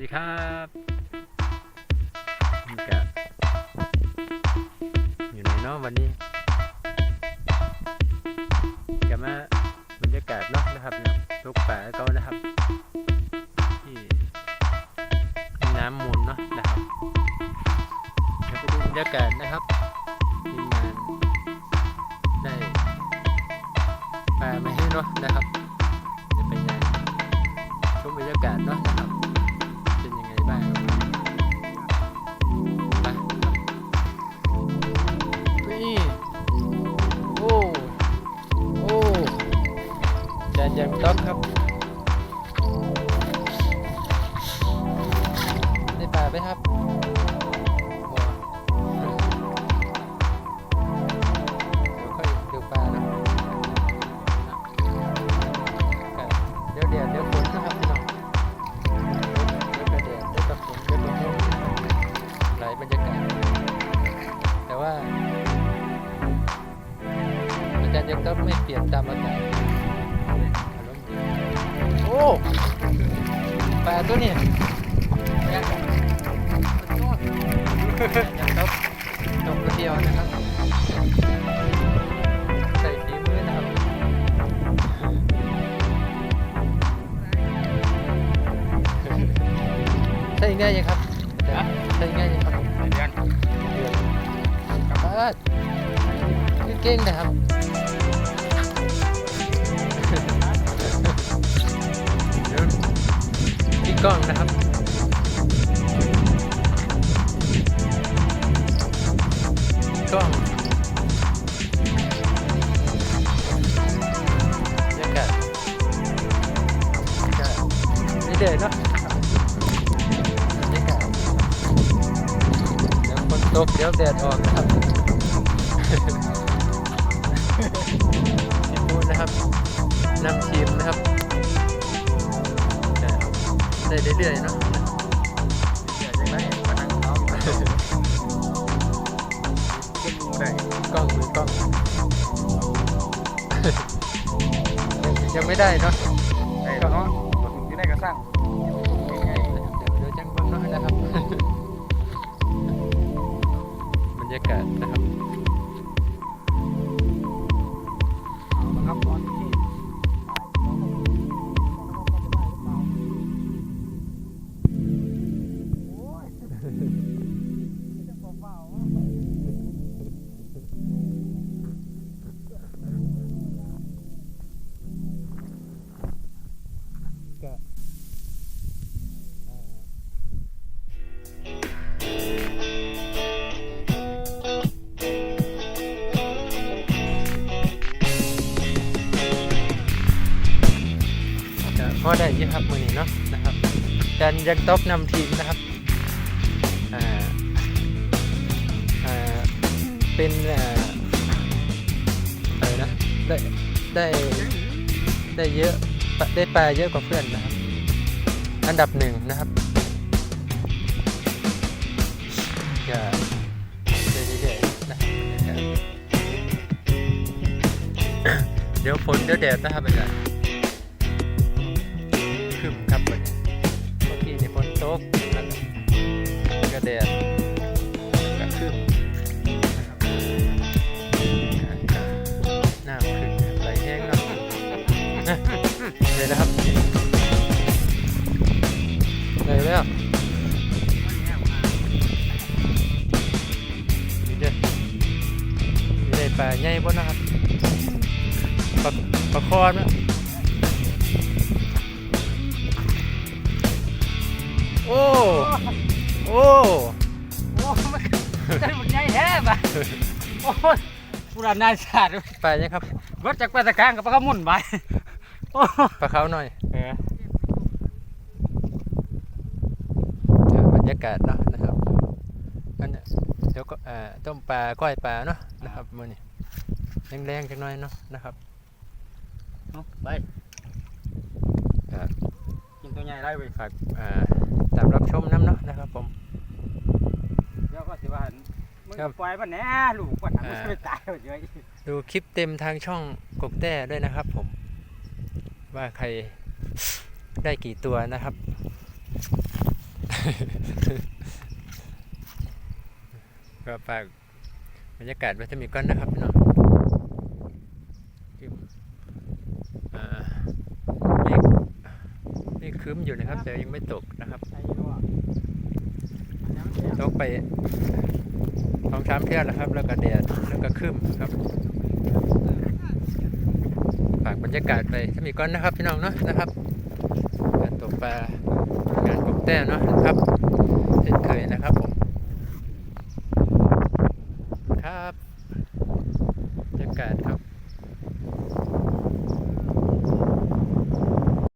ดีครับนี่ก็อยู่ไหนเนาะวันนี้กลับมาบรรยากาศเนาะนะครับลูกป่าก็นะครับที่น้ำมูลเนาะนะครับเดี๋ยวไปดูบรรยากาศนะครับทีมงานได้ปลามาให้เนาะนะครับเดี๋ยวไงชมบรรยากาศเนาะนะครับ เป็นยังไปนี่โอ้โอ้จานยังต๊อกครับ ได้ปลาไหมครับ จารย์ยังต้องไม่เปลี่ยนตามอากาศโอ้แปลาตัวนี้ยังยังต้องตกคนเดียวนะครับ ใส่ฝีมือนะครับใช่ง่ายยังครับใช่ง่ายยังครับเดือนเดือนกลับ เก่งนะครับพี่ก้องนะครับกล้องบรรยากาศบรรยากาศนี่เด็ดเนาะบรรยากาศเดี๋ยวฝนตกเดี๋ยวแดดออกนะครับ นำทีมนะครับจะได้เรื่อยๆเนาะอยากจะได้มานั่งเขาก็ดูได้กล้องมือกล้อง ยังไม่ได้เนาะได้เนาะ็ได้อยี่ครับมือนี้เนาะนะครับดันยังตบนำทีมนะครับอ่าอ่าเป็นอ่าอะไรนะได้ได้ได้เยอะปะได้ปลาเยอะกว่าเพื่อนนะครับ อันดับหนึ่งนะครับก็เรื่อยๆนะครับเดี๋ยวฝนเดี๋ยวแดดนะครับอาจารย์ ครึมครับวันนี้เมื่อกี้นี่ฝนตกแล้วก็แดดก็ครึมน้ำขึ้นไหลแห้งนาะนะเลยนะครับเลยแล้วมีอนี่ได้ปลาใหญ่บ่นะครับปลาปลาคอนนะ โอ้ โอ้โอ้มันได้หมดใหญ่แท้ป่ะโอ้ยผู้รันนายศาสตร์ปลาเนี่ยครับวัดจากปลาตะกางกับปลาขมุนไปโอ้ปลาเขาหน่อยเออเดี๋ยวบรรยากาศเนาะนะครับอันเนี้ยเดี๋ยวก็อ่าต้มปลาก้อยปลาเนาะนะครับมื้อนี้แรงๆจังหน่อยเนาะนะครับเอาไปครับ กินตัวใหญ่ได้เว้ยฝากอ่าตามรับชมน้ำเนาะนะครับผมเดี๋ยวก็สิว่ามึงครับปล่อยมันแหน่ลูกมันมันอ่าไม่ตายเอาเฉยดูคลิปเต็มทางช่องกกแต้ด้วยนะครับผม ว่าใครได้กี่ตัวนะครับก็ฝากบรรยากาศไว้จะมีก้อนนะครับพี่น้องอ่าเมฆเมฆ ครึ้มอยู่นะครับ แต่ยังไม่ตกนะครับใส่อยู่อะอันนั้นมันเสียตกไปสองสามเที่ยวแล้วครับ แล้วก็แดดแล้วก็ครึ้มครับฝากบรรยากาศไปถ้ามีก้อนนะครับพี่น้องเนาะนะครับการตกปลาการตกแต้มเนาะนะครับเช่นเคยนะครับ